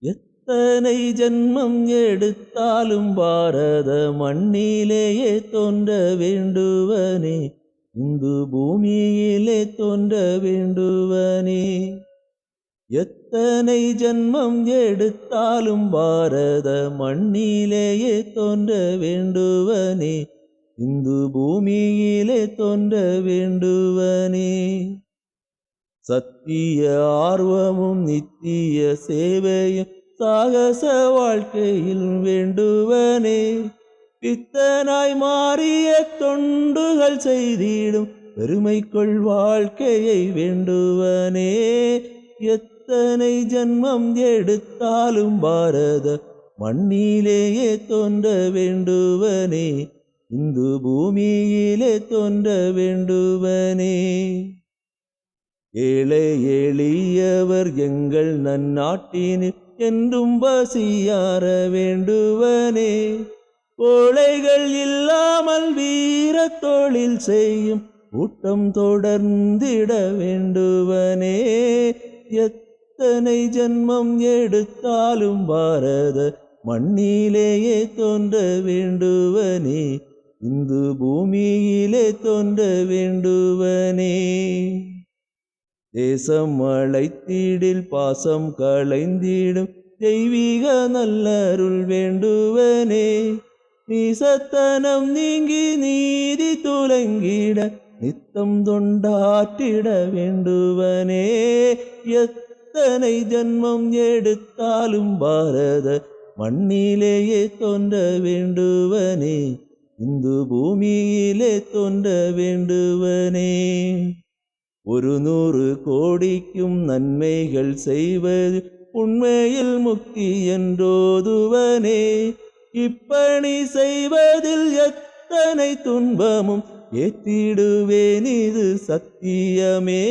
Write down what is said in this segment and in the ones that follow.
எத்தனை ஜென்மம் எடுத்தாலும் பாரத மண்ணிலேயே தோன்ற வேண்டுவனே இந்து பூமியிலே தோன்ற வேண்டுவனே. எத்தனை ஜென்மம் எடுத்தாலும் பாரத மண்ணிலேயே தோன்ற வேண்டுவனே இந்து பூமியிலே தோன்ற வேண்டுவனே. சத்திய ஆர்வமும் நித்திய சேவையும் சாகச வாழ்க்கையில் வேண்டுவனே. பித்தனாய் மாறிய தொண்டுகள் செய்திடும் பெருமைக்குள் வாழ்க்கையை வேண்டுவனே. எத்தனை ஜன்மம் எடுத்தாலும் பாரத மண்ணிலேயே தோன்ற வேண்டுவனே. இந்து பூமியிலே தோன்ற வேண்டுவனே. ஏழை எளியவர் எங்கள் நன்னாட்டினில் என்றும் பசியார வேண்டுவனே. கோழைகள் இல்லாமல் வீர தொழில் செய்யும் கூட்டம் தொடர்ந்திட வேண்டுவனே. எத்தனை ஜென்மம் எடுத்தாலும் பாரத மண்ணிலேயே தோன்ற வேண்டுவனே. இந்து பூமியிலே தோன்ற வேண்டுவனே. தேசம் அழைத்திடில் பாசம் களைந்திடும் தெய்வீக நல்லருள் வேண்டுவனே. நீசத்தனம் நீங்கி நீதி துலங்கிட நித்தம் தொண்டாற்றிட வேண்டுவனே. எத்தனை ஜன்மம் எடுத்தாலும் பாரத மண்ணிலேயே தோன்ற வேண்டுவனே. இந்து பூமியிலே தோன்ற வேண்டுவனே. ஒரு நூறு கோடிக்கும் நன்மைகள் செய்வது உண்மையில் முக்தி என்றோதுவனே. இப்பணி செய்வதில் எத்தனை துன்பமும் ஏத்திடுவேன் இது சத்தியமே.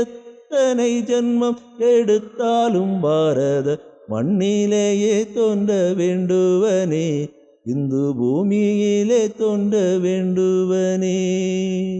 எத்தனை ஜென்மம் எடுத்தாலும் பாரத மண்ணிலேயே தோன்ற வேண்டுவனே. இந்து பூமியிலே தோன்ற வேண்டுவனே.